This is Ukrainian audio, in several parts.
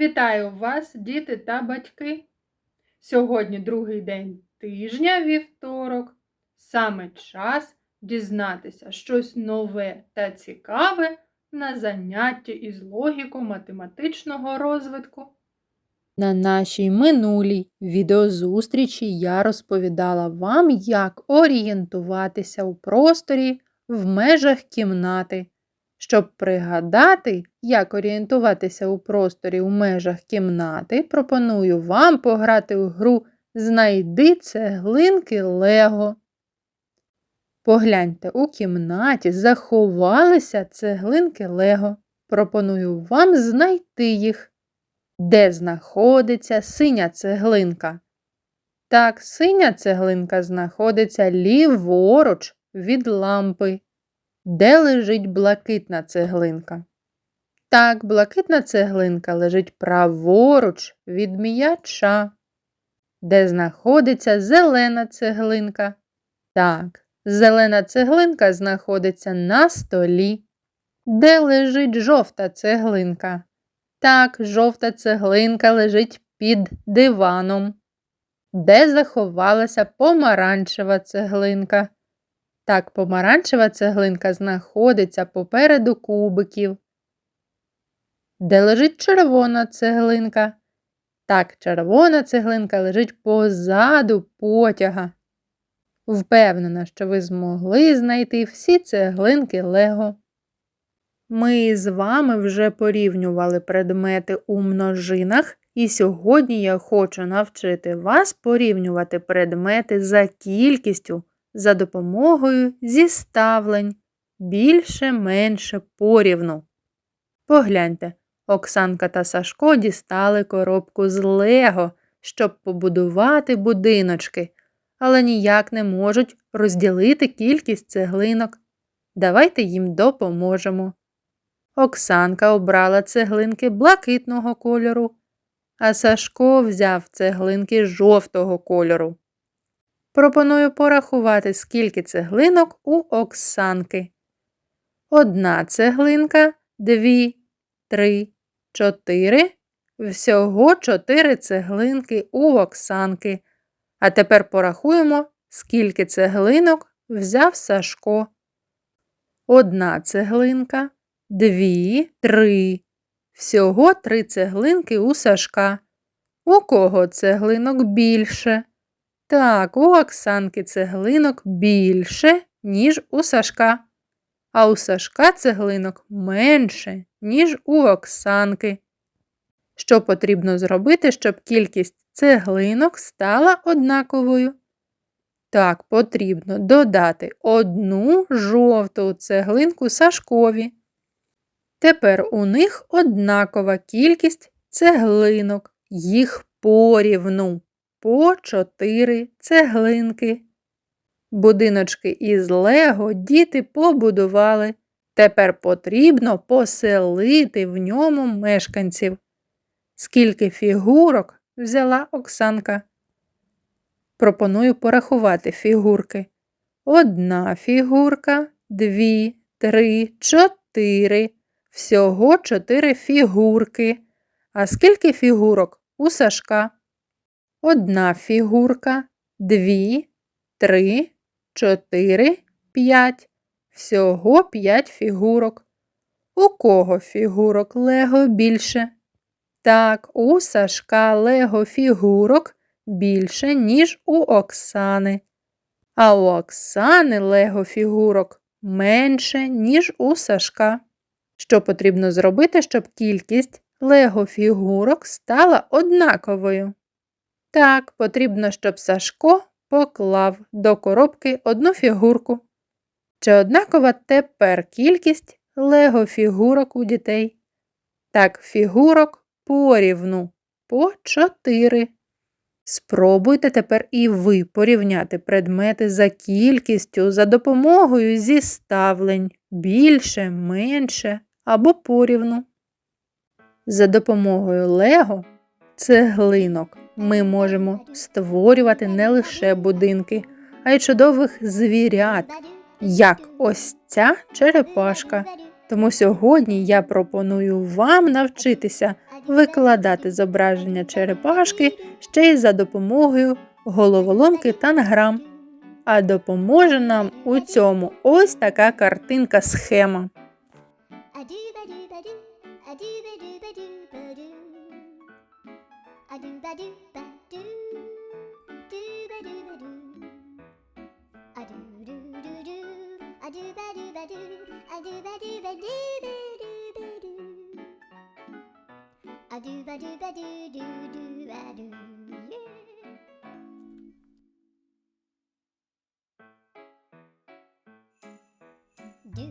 Вітаю вас, діти та батьки! Сьогодні другий день тижня, вівторок. Саме час дізнатися щось нове та цікаве на занятті із логіко-математичного розвитку. На нашій минулій відеозустрічі я розповідала вам, як орієнтуватися у просторі в межах кімнати. Щоб пригадати, як орієнтуватися у просторі у межах кімнати, пропоную вам пограти у гру Знайди цеглинки Лего. Погляньте, у кімнаті заховалися цеглинки Лего. Пропоную вам знайти їх. Де знаходиться синя цеглинка? Так, синя цеглинка знаходиться ліворуч від лампи. Де лежить блакитна цеглинка? Так, блакитна цеглинка лежить праворуч від м'яча. Де знаходиться зелена цеглинка? Так, зелена цеглинка знаходиться на столі. Де лежить жовта цеглинка? Так, жовта цеглинка лежить під диваном. Де заховалася помаранчева цеглинка? Так, помаранчева цеглинка знаходиться попереду кубиків. Де лежить червона цеглинка? Так, червона цеглинка лежить позаду потяга. Впевнена, що ви змогли знайти всі цеглинки Лего. Ми з вами вже порівнювали предмети у множинах, і сьогодні я хочу навчити вас порівнювати предмети за кількістю за допомогою зіставлень більше-менше порівну. Погляньте, Оксанка та Сашко дістали коробку з Лего, щоб побудувати будиночки, але ніяк не можуть розділити кількість цеглинок. Давайте їм допоможемо. Оксанка обрала цеглинки блакитного кольору, а Сашко взяв цеглинки жовтого кольору. Пропоную порахувати, скільки цеглинок у Оксанки. Одна цеглинка, дві, три, чотири. Всього чотири цеглинки у Оксанки. А тепер порахуємо, скільки цеглинок взяв Сашко. Одна цеглинка, дві, три. Всього три цеглинки у Сашка. У кого цеглинок більше? Так, у Оксанки цеглинок більше, ніж у Сашка. А у Сашка цеглинок менше, ніж у Оксанки. Що потрібно зробити, щоб кількість цеглинок стала однаковою? Так, потрібно додати одну жовту цеглинку Сашкові. Тепер у них однакова кількість цеглинок, їх порівну по чотири цеглинки. Будиночки із Лего діти побудували. Тепер потрібно поселити в ньому мешканців. Скільки фігурок взяла Оксанка? Пропоную порахувати фігурки. Одна фігурка, дві, три, чотири. Всього чотири фігурки. А скільки фігурок у Сашка? Одна фігурка, дві, три, чотири, п'ять. Всього п'ять фігурок. У кого фігурок Лего більше? Так, у Сашка Лего фігурок більше, ніж у Оксани. А у Оксани Лего фігурок менше, ніж у Сашка. Що потрібно зробити, щоб кількість Лего фігурок стала однаковою? Так, потрібно, щоб Сашко поклав до коробки одну фігурку. Чи однакова тепер кількість лего фігурок у дітей? Так, фігурок порівну по 4. Спробуйте тепер і ви порівняти предмети за кількістю за допомогою зіставлень більше, менше або порівну. За допомогою лего цеглинок ми можемо створювати не лише будинки, а й чудових звірят, як ось ця черепашка. Тому сьогодні я пропоную вам навчитися викладати зображення черепашки ще й за допомогою головоломки танграм. А допоможе нам у цьому ось така картинка схема. A doo ba doo ba doo, a doo ba doo ba doo. A ba doo ba doo. A doo ba doo ba doo, a doo ba doo ba doo ba doo ba doo. A doo ba doo ba doo doo doo ba doo. Yeah. Do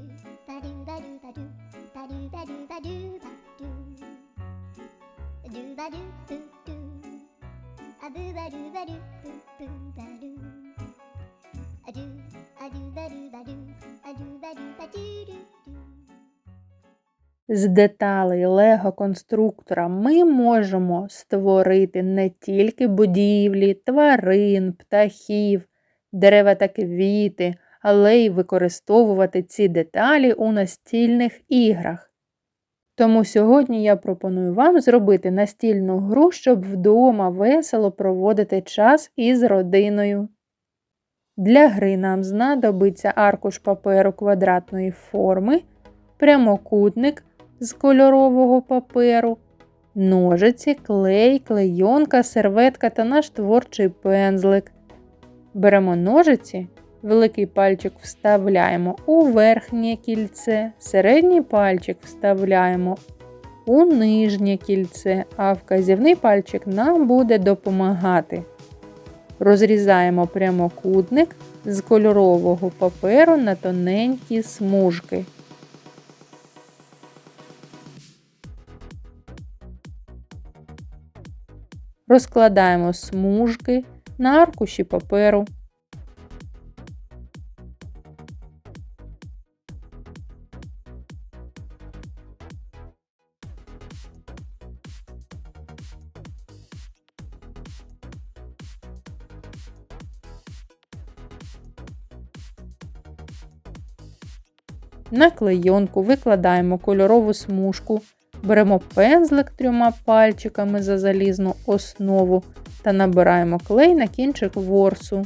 ba do ba do ba do ba do ba do ba do ba do do ba do boo do ba do ba do boo boo ba do a do a do ba do ba do a do ba do ba do do З деталей лего конструктора ми можемо створити не тільки будівлі, тварин, птахів, дерева та квіти, але й використовувати ці деталі у настільних іграх. Тому сьогодні я пропоную вам зробити настільну гру, щоб вдома весело проводити час із родиною. Для гри нам знадобиться аркуш паперу квадратної форми, прямокутник з кольорового паперу, ножиці, клей, клейонка, серветка та наш творчий пензлик. Беремо ножиці, великий пальчик вставляємо у верхнє кільце, середній пальчик вставляємо у нижнє кільце, а вказівний пальчик нам буде допомагати. Розрізаємо прямокутник з кольорового паперу на тоненькі смужки. Розкладаємо смужки на аркуші паперу. На клейонку викладаємо кольорову смужку, беремо пензлик трьома пальчиками за залізну основу та набираємо клей на кінчик ворсу.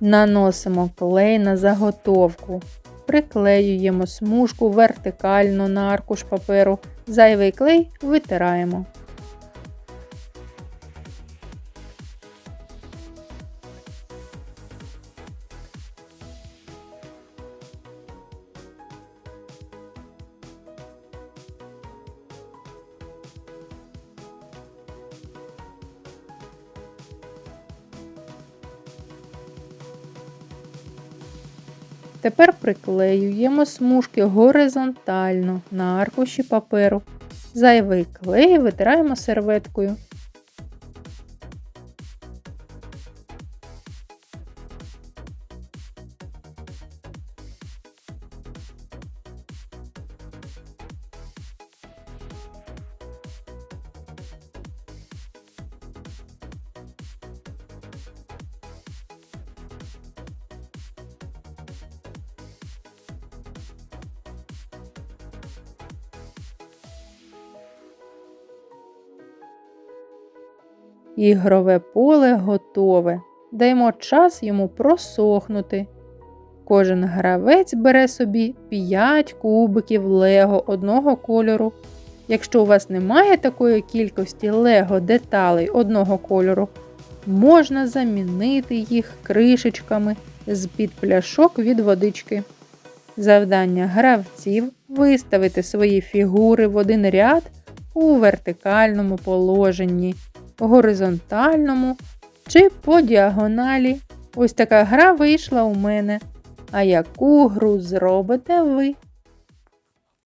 Наносимо клей на заготовку. Приклеюємо смужку вертикально на аркуш паперу. Зайвий клей витираємо. Тепер приклеюємо смужки горизонтально на аркуші паперу. Зайвий клей витираємо серветкою. Ігрове поле готове. Даємо час йому просохнути. Кожен гравець бере собі 5 кубиків лего одного кольору. Якщо у вас немає такої кількості лего деталей одного кольору, можна замінити їх кришечками з-під пляшок від водички. Завдання гравців виставити свої фігури в один ряд у вертикальному положенні горизонтальному чи по діагоналі. Ось така гра вийшла у мене. А яку гру зробите ви?